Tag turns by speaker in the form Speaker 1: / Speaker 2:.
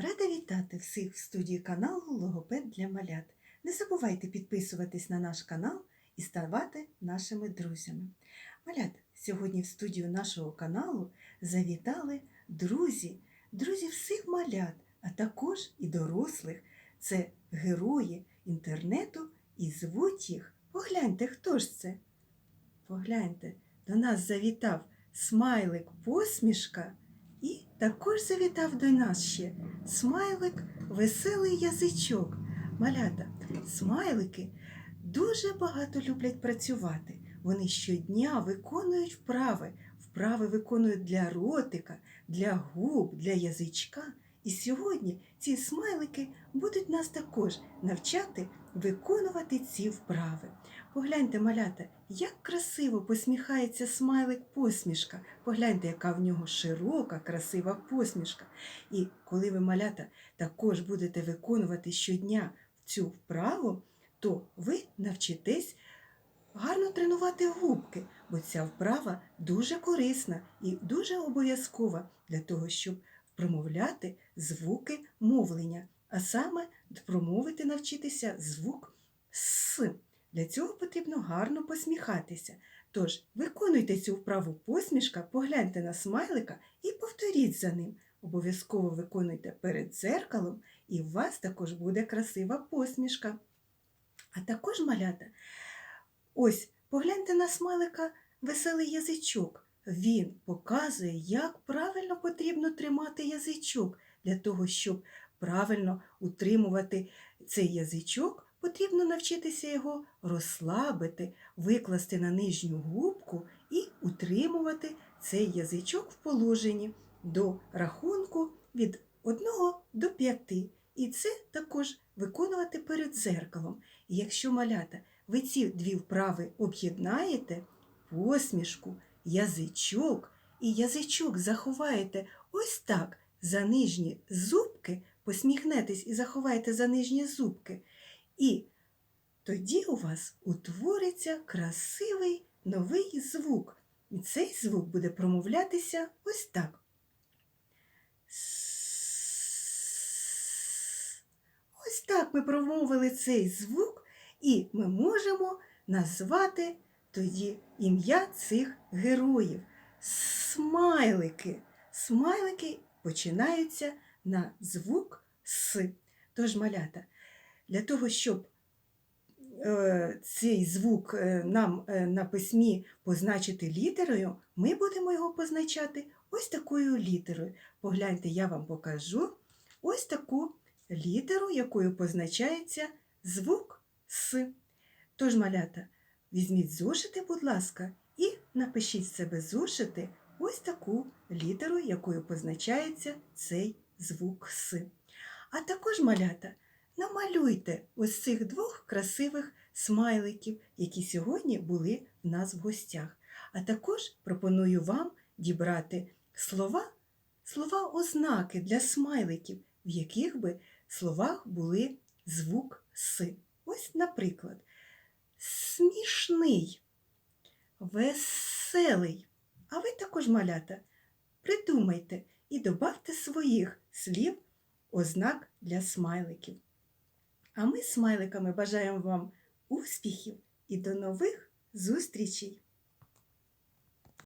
Speaker 1: Рада вітати всіх в студії каналу Логопед для малят. Не забувайте підписуватись на наш канал і ставати нашими друзями. Малят, сьогодні в студію нашого каналу завітали друзі, друзі всіх малят, а також і дорослих. Це герої інтернету і звуть їх. Погляньте, хто ж це? Погляньте, до нас завітав смайлик посмішка. І також завітав до нас ще смайлик веселий язичок. Малята, смайлики дуже багато люблять працювати. Вони щодня виконують вправи. Вправи виконують для ротика, для губ, для язичка. І сьогодні ці смайлики будуть нас також навчати виконувати ці вправи. Погляньте, малята, як красиво посміхається смайлик посмішка. Погляньте, яка в нього широка, красива посмішка. І коли ви, малята, також будете виконувати щодня цю вправу, то ви навчитесь гарно тренувати губки, бо ця вправа дуже корисна і дуже обов'язкова для того, щоб промовляти звуки мовлення, а саме промовити навчитися звук С. Для цього потрібно гарно посміхатися. Тож виконуйте цю вправу посмішка, погляньте на смайлика і повторіть за ним. Обов'язково виконуйте перед дзеркалом, і у вас також буде красива посмішка. А також малята, ось погляньте на смайлика веселий язичок. Він показує, як правильно потрібно тримати язичок. Для того, щоб правильно утримувати цей язичок, потрібно навчитися його розслабити, викласти на нижню губку і утримувати цей язичок в положенні до рахунку від 1 до 5. І це також виконувати перед дзеркалом. І якщо малята, ви ці дві вправи об'єднаєте, посмішку, язичок і язичок заховаєте ось так за нижні зубки, посміхнетесь і заховаєте за нижні зубки. І тоді у вас утвориться красивий новий звук. І цей звук буде промовлятися ось так. Ось так ми промовили цей звук, і ми можемо назвати тоді ім'я цих героїв. Смайлики. Смайлики починаються на звук С. Тож, малята, для того, щоб е, цей звук е, нам е, на письмі позначити літерою, ми будемо його позначати ось такою літерою. Погляньте, я вам покажу ось таку літеру, якою позначається звук С. Тож, малята, візьміть зошити, будь ласка, і напишіть в себе зошити ось таку літеру, якою позначається цей звук С. А також, малята, намалюйте ось цих двох красивих смайликів, які сьогодні були в нас в гостях. А також пропоную вам дібрати слова, слова ознаки для смайликів, в яких би словах були звук С. Ось, наприклад, смішний, веселий. А ви також, малята, придумайте і добавте своїх слів ознак для смайликів. А ми смайликами бажаємо вам успіхів і до нових зустрічей!